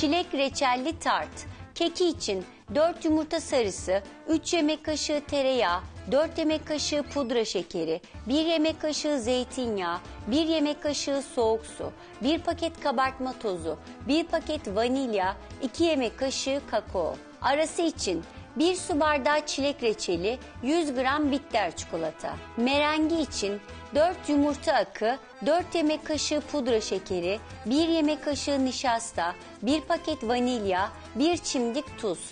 Çilek reçelli tart. Keki için 4 yumurta sarısı, 3 yemek kaşığı tereyağı, 4 yemek kaşığı pudra şekeri, 1 yemek kaşığı zeytinyağı, 1 yemek kaşığı soğuk su, 1 paket kabartma tozu, 1 paket vanilya, 2 yemek kaşığı kakao. Arası için 1 su bardağı çilek reçeli, 100 gram bitter çikolata. Merengi için 4 yumurta akı, 4 yemek kaşığı pudra şekeri, 1 yemek kaşığı nişasta, 1 paket vanilya, 1 çimdik tuz.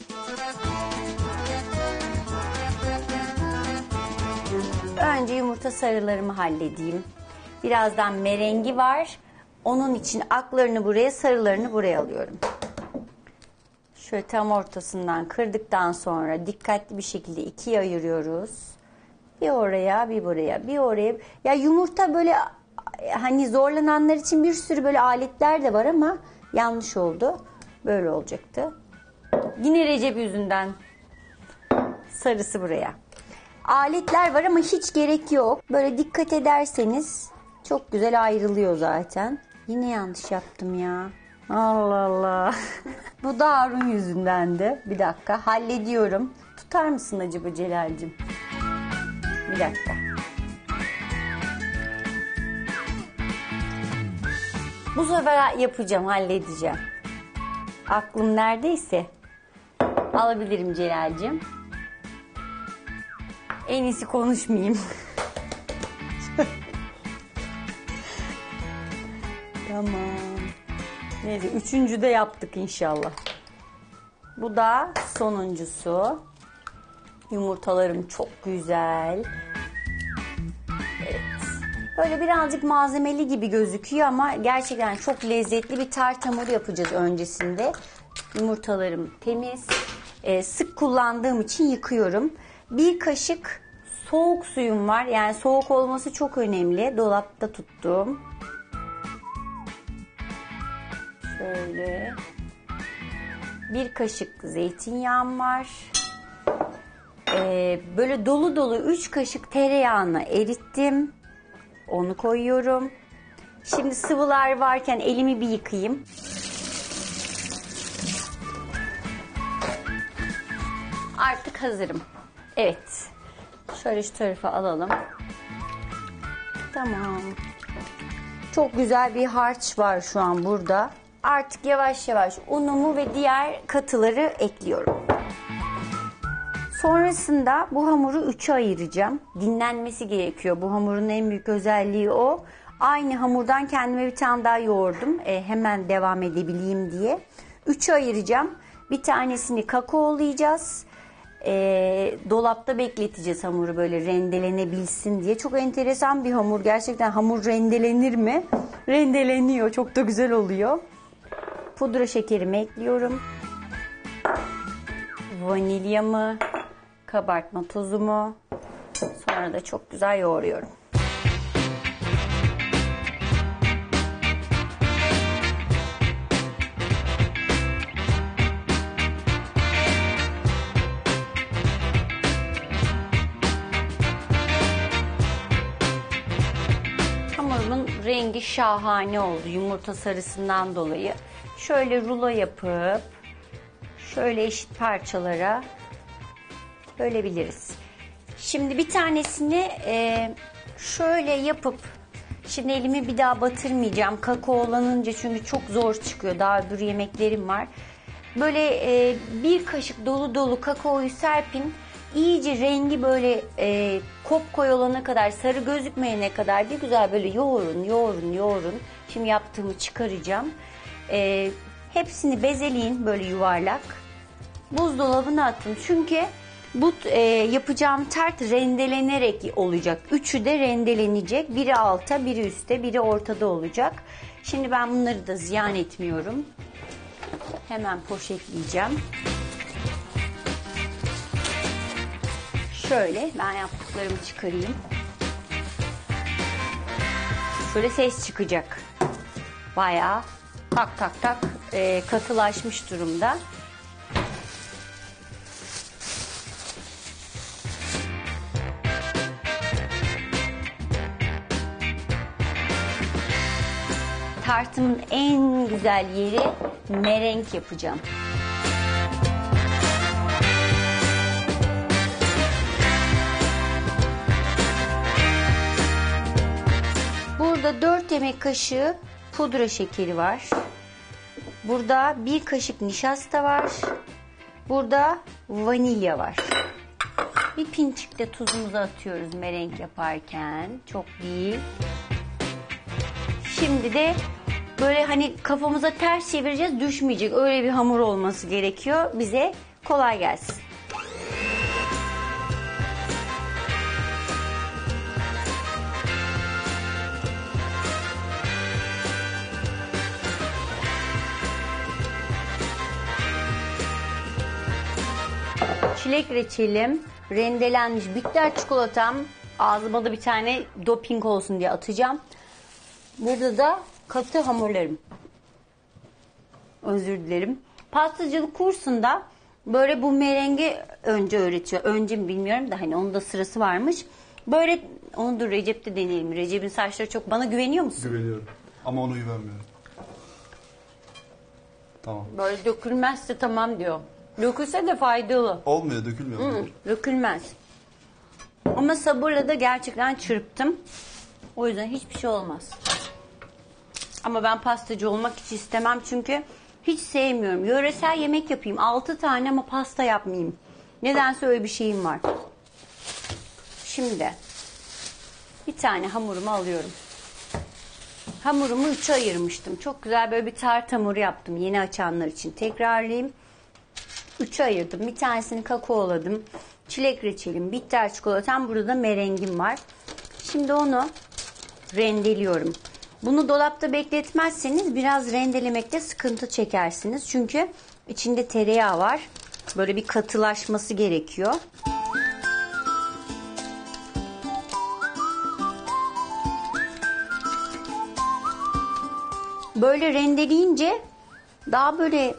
Önce yumurta sarılarımı halledeyim. Birazdan merengi var. Onun için aklarını buraya, sarılarını buraya alıyorum. Şöyle tam ortasından kırdıktan sonra dikkatli bir şekilde ikiye ayırıyoruz. Bir oraya, bir buraya, bir oraya. Ya yumurta böyle hani zorlananlar için bir sürü böyle aletler de var ama yanlış oldu. Böyle olacaktı. Yine Recep yüzünden sarısı buraya. Aletler var ama hiç gerek yok. Böyle dikkat ederseniz çok güzel ayrılıyor zaten. Yine yanlış yaptım ya. Allah Allah. Bu da Harun yüzündendi. Bir dakika hallediyorum. Tutar mısın acaba Celal'cim? Bir dakika. Bu sefer yapacağım, halledeceğim. Aklım neredeyse alabilirim Celal'cim. En iyisi konuşmayayım. tamam. Neyse üçüncü de yaptık inşallah. Bu da sonuncusu. Yumurtalarım çok güzel. Evet. Böyle birazcık malzemeli gibi gözüküyor ama gerçekten çok lezzetli bir tart hamuru yapacağız öncesinde. Yumurtalarım temiz. Ee, sık kullandığım için yıkıyorum. Bir kaşık soğuk suyum var. Yani soğuk olması çok önemli. Dolapta tuttum. Şöyle. Bir kaşık zeytinyağım var. Ee, böyle dolu dolu 3 kaşık tereyağını erittim. Onu koyuyorum. Şimdi sıvılar varken elimi bir yıkayayım. Artık hazırım. Evet. Şöyle şu tarafa alalım. Tamam. Çok güzel bir harç var şu an burada. Artık yavaş yavaş unumu ve diğer katıları ekliyorum. Sonrasında bu hamuru üçe ayıracağım. Dinlenmesi gerekiyor. Bu hamurun en büyük özelliği o. Aynı hamurdan kendime bir tane daha yoğurdum. E, hemen devam edebileyim diye. Üçe ayıracağım. Bir tanesini kakaolayacağız. E, dolapta bekleteceğiz hamuru böyle rendelenebilsin diye. Çok enteresan bir hamur. Gerçekten hamur rendelenir mi? Rendeleniyor. Çok da güzel oluyor. Pudra şekerimi ekliyorum. Vanilyamı, kabartma tozumu. Sonra da çok güzel yoğuruyorum. Rengi şahane oldu yumurta sarısından dolayı. Şöyle rulo yapıp şöyle eşit parçalara bölebiliriz. Şimdi bir tanesini e, şöyle yapıp şimdi elimi bir daha batırmayacağım. Kakaolanınca çünkü çok zor çıkıyor. Daha öbür yemeklerim var. Böyle e, bir kaşık dolu dolu kakaoyu serpin. İyice rengi böyle e, kopkoy olana kadar, sarı gözükmeyene kadar bir güzel böyle yoğurun, yoğurun, yoğurun. Şimdi yaptığımı çıkaracağım. E, hepsini bezeleyin böyle yuvarlak. Buzdolabına atın. Çünkü bu e, yapacağım tart rendelenerek olacak. Üçü de rendelenecek. Biri alta, biri üstte, biri ortada olacak. Şimdi ben bunları da ziyan etmiyorum. Hemen poşetleyeceğim. Şöyle ben yaptıklarımı çıkarayım. Şöyle ses çıkacak. Bayağı tak tak tak e, katılaşmış durumda. tartımın en güzel yeri merenk yapacağım. Burada 4 yemek kaşığı pudra şekeri var. Burada bir kaşık nişasta var. Burada vanilya var. Bir pinçik de tuzumuzu atıyoruz merenk yaparken. Çok değil. Şimdi de böyle hani kafamıza ters çevireceğiz düşmeyecek. Öyle bir hamur olması gerekiyor. Bize kolay gelsin. Çilek reçelim, rendelenmiş bitter çikolatam. Ağzıma da bir tane doping olsun diye atacağım. Burada da katı hamurlarım. Özür dilerim. Pastacılık kursunda böyle bu merengi önce öğretiyor. Önce mi bilmiyorum da hani onun da sırası varmış. Böyle onu dur Recep'te deneyelim. Recep'in saçları çok bana güveniyor musun? Güveniyorum. Ama ona güvenmiyorum. Tamam. Böyle dökülmezse tamam diyor. Dökülse de faydalı. Olmuyor, dökülmüyor. Hı, dökülmez. Ama sabırla da gerçekten çırptım. O yüzden hiçbir şey olmaz. Ama ben pastacı olmak hiç istemem çünkü hiç sevmiyorum. Yöresel yemek yapayım. 6 tane ama pasta yapmayayım. Nedense öyle bir şeyim var. Şimdi bir tane hamurumu alıyorum. Hamurumu üçe ayırmıştım. Çok güzel böyle bir tart hamuru yaptım yeni açanlar için. Tekrarlayayım. Üçe ayırdım. Bir tanesini kakaoladım. Çilek reçelim, bitter çikolatam, burada da merengim var. Şimdi onu rendeliyorum. Bunu dolapta bekletmezseniz biraz rendelemekte sıkıntı çekersiniz. Çünkü içinde tereyağı var. Böyle bir katılaşması gerekiyor. Böyle rendeleyince daha böyle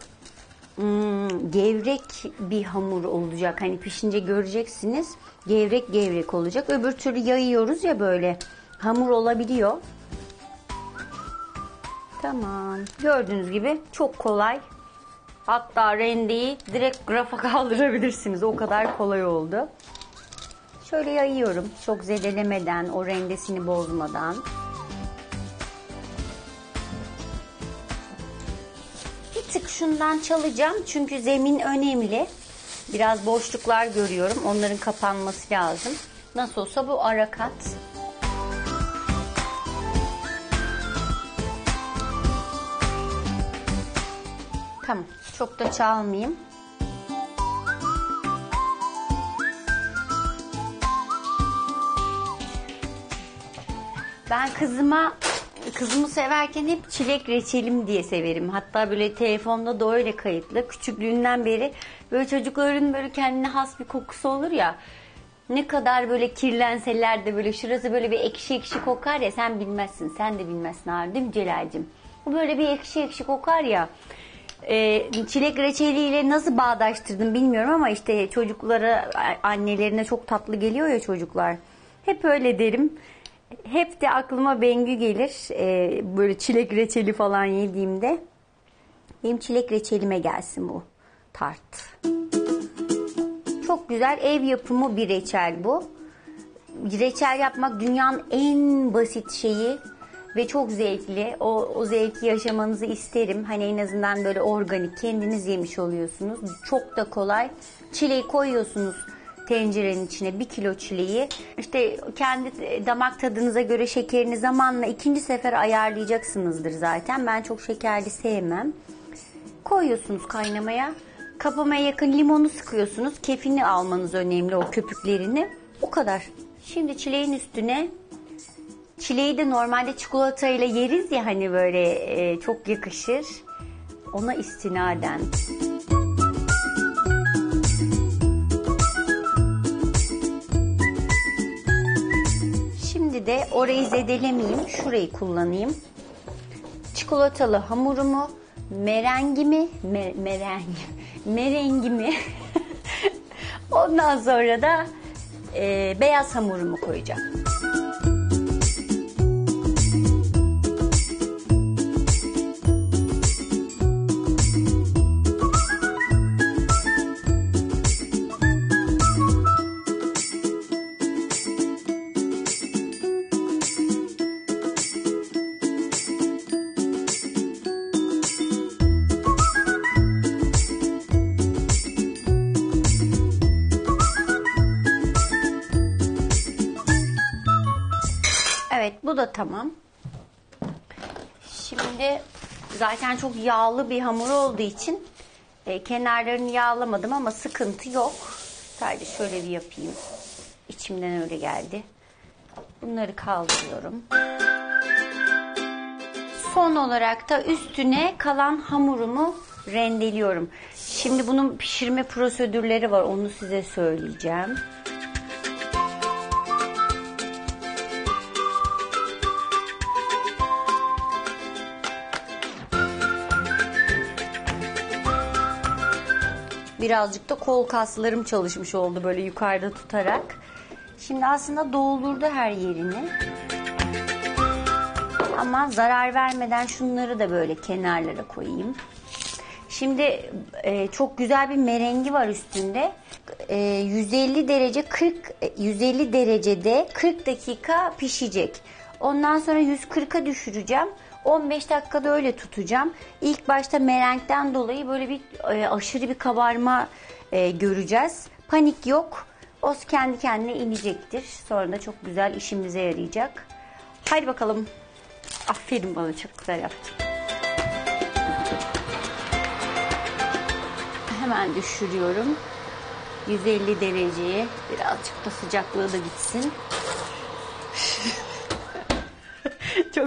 hmm, gevrek bir hamur olacak. Hani pişince göreceksiniz. Gevrek gevrek olacak. Öbür türlü yayıyoruz ya böyle. Hamur olabiliyor. Tamam. Gördüğünüz gibi çok kolay. Hatta rendeyi direkt grafa kaldırabilirsiniz. O kadar kolay oldu. Şöyle yayıyorum. Çok zedelemeden, o rendesini bozmadan. Şundan çalacağım çünkü zemin önemli. Biraz boşluklar görüyorum. Onların kapanması lazım. Nasıl olsa bu ara kat. Tamam. Çok da çalmayayım. Ben kızıma kızımı severken hep çilek reçelim diye severim. Hatta böyle telefonda da öyle kayıtlı. Küçüklüğünden beri böyle çocukların böyle kendine has bir kokusu olur ya. Ne kadar böyle kirlenseler de böyle şurası böyle bir ekşi ekşi kokar ya sen bilmezsin. Sen de bilmezsin abi değil mi Celal'cim? Bu böyle bir ekşi ekşi kokar ya. Ee, çilek reçeliyle nasıl bağdaştırdım bilmiyorum ama işte çocuklara annelerine çok tatlı geliyor ya çocuklar. Hep öyle derim. Hep de aklıma Bengü gelir. Ee, böyle çilek reçeli falan yediğimde. Benim çilek reçelime gelsin bu tart. Çok güzel ev yapımı bir reçel bu. Reçel yapmak dünyanın en basit şeyi ve çok zevkli. O, o zevki yaşamanızı isterim. Hani en azından böyle organik kendiniz yemiş oluyorsunuz. Çok da kolay. Çileği koyuyorsunuz tencerenin içine bir kilo çileği. İşte kendi damak tadınıza göre şekerini zamanla ikinci sefer ayarlayacaksınızdır zaten. Ben çok şekerli sevmem. Koyuyorsunuz kaynamaya. Kapamaya yakın limonu sıkıyorsunuz. Kefini almanız önemli o köpüklerini. O kadar. Şimdi çileğin üstüne çileği de normalde çikolatayla yeriz ya hani böyle e, çok yakışır. Ona istinaden. Şimdi de orayı zedelemeyeyim. Şurayı kullanayım. Çikolatalı hamurumu, merengimi, me, mereng, merengimi. Ondan sonra da e, beyaz hamurumu koyacağım. Bu da tamam. Şimdi zaten çok yağlı bir hamur olduğu için e, kenarlarını yağlamadım ama sıkıntı yok. Sadece şöyle bir yapayım. İçimden öyle geldi. Bunları kaldırıyorum. Son olarak da üstüne kalan hamurumu rendeliyorum. Şimdi bunun pişirme prosedürleri var. Onu size söyleyeceğim. Birazcık da kol kaslarım çalışmış oldu böyle yukarıda tutarak. Şimdi aslında doldurdu her yerini. Ama zarar vermeden şunları da böyle kenarlara koyayım. Şimdi e, çok güzel bir merengi var üstünde. E, 150 derece 40 e, 150 derecede 40 dakika pişecek. Ondan sonra 140'a düşüreceğim. 15 dakikada öyle tutacağım. İlk başta merengden dolayı böyle bir e, aşırı bir kabarma e, göreceğiz. Panik yok. O kendi kendine inecektir. Sonra da çok güzel işimize yarayacak. Haydi bakalım. Aferin bana çok güzel yaptın. Hemen düşürüyorum. 150 dereceye birazcık da sıcaklığı da gitsin. çok